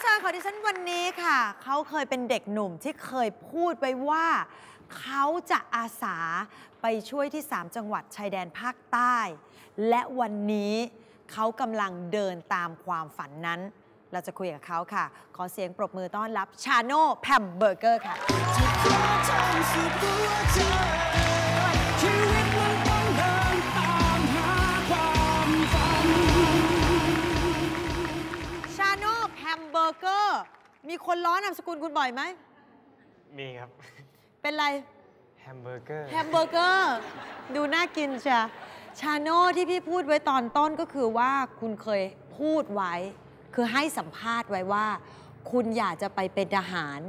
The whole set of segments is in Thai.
เชิญของดิฉันวันนี้ค่ะ เขาเคยเป็นเด็กหนุ่มที่เคยพูดไว้ว่า เขาจะอาสาไปช่วยที่ 3 จังหวัดชายแดนภาคใต้ และวันนี้เขากำลังเดินตามความฝันนั้น เราจะคุยกับเขาค่ะ ขอเสียงปรบมือต้อนรับชาโน่แพมเบอร์เกอร์ค่ะ มเบอร์เกอร์ มีคนล้อนามสกุลคุณบ่อยไหม มีครับ เป็นไร แฮมเบอร์เกอร์ แฮมเบอร์เกอร์ ดูน่ากินจ้ะชาโน่ที่พี่พูดไว้ตอนต้นก็คือว่าคุณเคยพูดไว้ คือให้สัมภาษณ์ไว้ว่า คุณอยากจะไปเป็นทหาร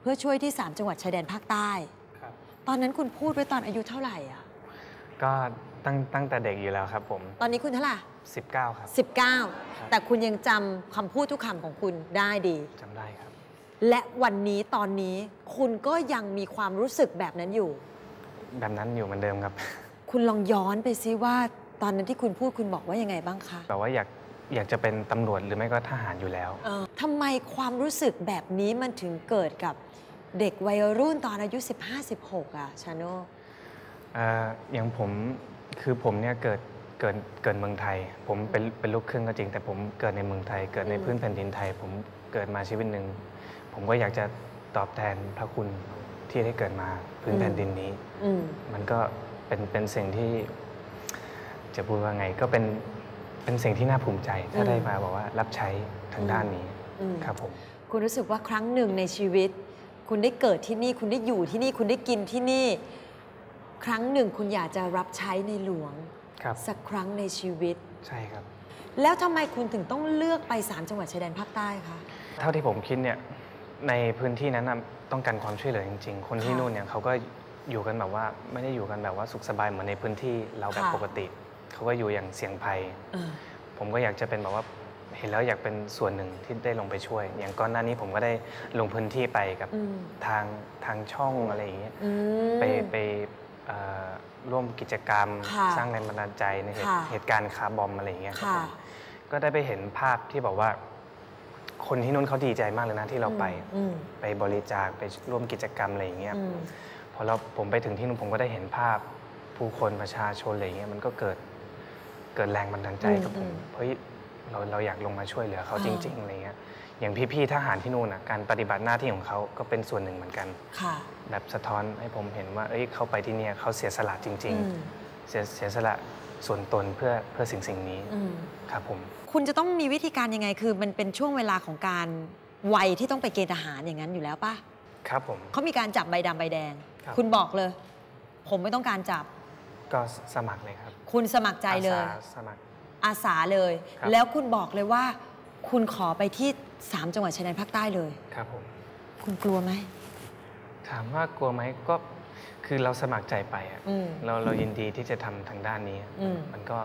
เพื่อช่วยที่ 3 จังหวัดชายแดนภาคใต้ครับตอนนั้นคุณพูดไว้ตอนอายุเท่าไหร่อะก็ ตั้งตั้งแต่เด็กอยู่แล้วครับผม ตอนนี้คุณเท่าไหร่19 ครับ 19 แต่คุณยังจำคำพูดทุกคำของคุณได้ดีจำได้ครับ และวันนี้ตอนนี้คุณก็ยังมีความรู้สึกแบบนั้นอยู่ แบบนั้นอยู่เหมือนเดิมครับ คุณลองย้อนไปซิว่าตอนนั้นที่คุณพูดคุณบอกว่ายังไงบ้างคะแบบว่าอยากอยากจะเป็นตำรวจหรือไม่ก็ทหารอยู่แล้วเออทำไมความรู้สึกแบบนี้มันถึงเกิดกับเด็กวัยรุ่นตอนอายุ 15-16 อะชาโนเอ่ออย่างผม คือผมเนี่ยเกิดเกิดเกิดเมืองไทย ผมเป็นเป็นลูกครึ่งก็จริง แต่ผมเกิดในเมืองไทย เกิดในอืมพื้นแผ่นดินไทย ผมเกิดมาชีวิตหนึ่งผมก็อยากจะตอบแทนพระคุณที่ได้เกิดมาพื้นแผ่นดินนี้อืมมันก็เป็นเป็นสิ่งที่ จะพูดว่าไงก็เป็นเป็นสิ่งที่น่าภูมิใจ ถ้าอืมได้มาบอกว่ารับใช้ทางด้านนี้อืมครับผมคุณรู้สึกว่าครั้งหนึ่งในชีวิต คุณได้เกิดที่นี่ คุณได้อยู่ที่นี่ คุณได้กินที่นี่ ครั้งหนึ่งคุณอยากจะรับใช้ในหลวง ครับ สักครั้งในชีวิต ใช่ครับ แล้วทำไมคุณถึงต้องเลือกไปสามจังหวัดชายแดนภาคใต้คะ เท่าที่ผมคิดเนี่ยในพื้นที่นั้นนะต้องการความช่วยเหลือจริง ๆ คนที่ค่ะนู่นเนี่ยเขาก็อยู่กันแบบว่าไม่ได้อยู่กันแบบว่าสุขสบายเหมือนในพื้นที่เราแบบค่ะ ปกติ เขาก็อยู่อย่างเสี่ยงภัย เออ ผมก็อยากจะเป็นแบบว่าเห็นแล้วอยากเป็นส่วนหนึ่งที่ได้ลงไปช่วย อย่างก่อนหน้านี้ผมก็ได้ลงพื้นที่ไปกับอืม ทางทางช่องอะไรอย่างเงี้ยอืม ไปไปเอ่อ ร่วมกิจกรรม ค่ะสร้างแรงบันดาลใจในเหตุค่ะเหตุการณ์คาร์บอมอะไรอย่างเงี้ยครับค่ะผมก็ได้ไปเห็นภาพที่บอกว่า คนที่นู่นเขาดีใจมากเลยนะที่เราไปอืม ไปบริจาคไปร่วมกิจกรรมอะไรอย่างเงี้ย อืม พอเราผมไปถึงที่นู่นผมก็ได้เห็นภาพผู้คนประชาชนอะไรอย่างเงี้ยมันก็เกิดเกิดแรงบันดาลใจกับผมเฮ้ย เราเราอยากลงมาช่วยเหลือเขาจริงๆอะไรเงี้ยอย่างพี่ๆทหารที่นู่นอะการปฏิบัติหน้าที่ของเขาก็เป็นส่วนหนึ่งเหมือนกันค่ะแบบสะท้อนให้ผมเห็นว่าเอ้ยเขาไปที่เนี่ยเขาเสียสละจริงอืมๆเสียเสียสละส่วนตนเพื่อเพื่อสิ่งสิ่งนี้อืมครับผมคุณจะต้องมีวิธีการยังไงคือมันเป็นช่วงเวลาของการวัยที่ต้องไปเกณฑ์ทหารอย่างนั้นอยู่แล้วป่ะครับผมเขามีการจับใบดำใบแดงครับคุณบอกเลย ผมไม่ต้องการจับ ก็สมัครเลยครับ คุณสมัครใจเลยอาสาสมัคร อาสาเลย ครับ แล้วคุณบอกเลยว่า คุณขอไปที่สามจังหวัดชายแดนภาคใต้เลย ครับผม คุณกลัวไหมถามว่ากลัวไหมก็คือเราสมัครใจไปอะอืม เราเรายินดีที่จะทำทางด้านนี้อืมมันก็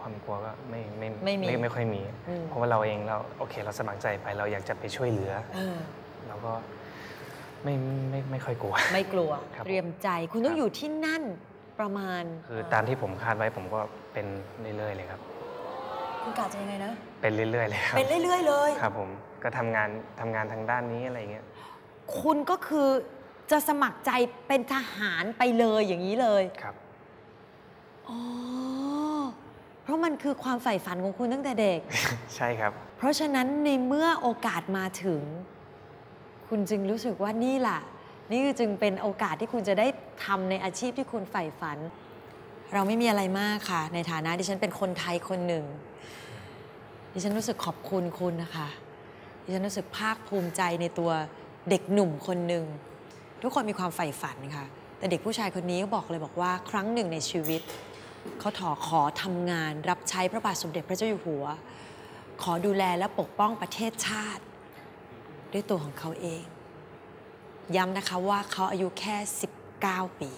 ความกลัวก็ไม่ไม่ไม่มีไม่ค่อยมีอืม เพราะว่าเราเองเราโอเค เราสมัครใจไปเราอยากจะไปช่วยเหลือ เออ เราก็ไม่ไม่ไม่ค่อยกลัว ไม่กลัว ครับเตรียมใจคุณต้องครับ อยู่ที่นั่นประมาณคือตามที่ผมคาดไว้ผมก็เป็นเรื่อยๆเลยครับ คุณกาจะยังไงนะ เป็นเรื่อยๆเลยครับ เป็นเรื่อย ๆ เลย ครับผม ก็ทำงานทำงานทางด้านนี้อะไรอย่างเงี้ย คุณก็คือจะสมัครใจเป็นทหารไปเลยอย่างนี้เลย ครับ อ๋อ เพราะมันคือความใฝ่ฝันของคุณตั้งแต่เด็ก ใช่ครับ เพราะฉะนั้นในเมื่อโอกาสมาถึง คุณจึงรู้สึกว่านี่แหละ นี่คือจึงเป็นโอกาสที่คุณจะได้ทำในอาชีพที่คุณใฝ่ฝัน เราไม่มีอะไรมากค่ะ ในฐานะที่ฉันเป็นคนไทยคนหนึ่ง ดิฉันรู้สึกขอบคุณคุณนะคะ ดิฉันรู้สึกภาคภูมิใจในตัวเด็กหนุ่มคนหนึ่ง ทุกคนมีความใฝ่ฝันค่ะ แต่เด็กผู้ชายคนนี้ก็บอกเลยบอกว่าครั้งหนึ่งในชีวิต เขาถอขอทำงาน รับใช้พระบาทสมเด็จพระเจ้าอยู่หัว ขอดูแลและปกป้องประเทศชาติ ด้วยตัวของเขาเอง ย้ำนะคะว่าเขาอายุแค่ 19 ปี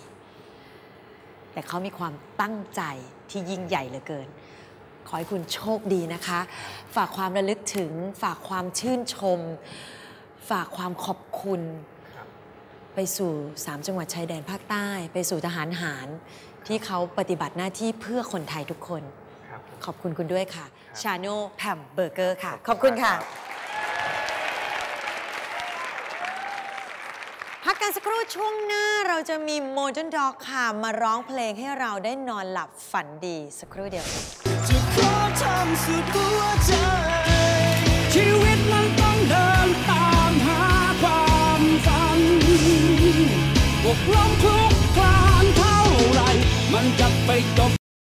แต่เขามีความตั้งใจที่ยิ่งใหญ่เหลือเกิน ขอให้คุณโชคดีนะคะ ฝากความระลึกถึง ฝากความชื่นชม ฝากความขอบคุณครับไปสู่ 3 จังหวัดชายแดนภาคใต้ ไปสู่ทหารหารที่เขาปฏิบัติหน้าที่เพื่อคนไทยทุกคนครับผมขอบคุณคุณด้วยค่ะครับชาโนแพมเบอร์เกอร์ค่ะ ขอบคุณค่ะ รับ สักครู่ช่วงหน้าเราจะมีโมเดิร์นด็อกค่ะมาร้องเพลงให้เราได้นอนหลับฝันดีสักครู่เดียวจะขอทำสุดหัวใจ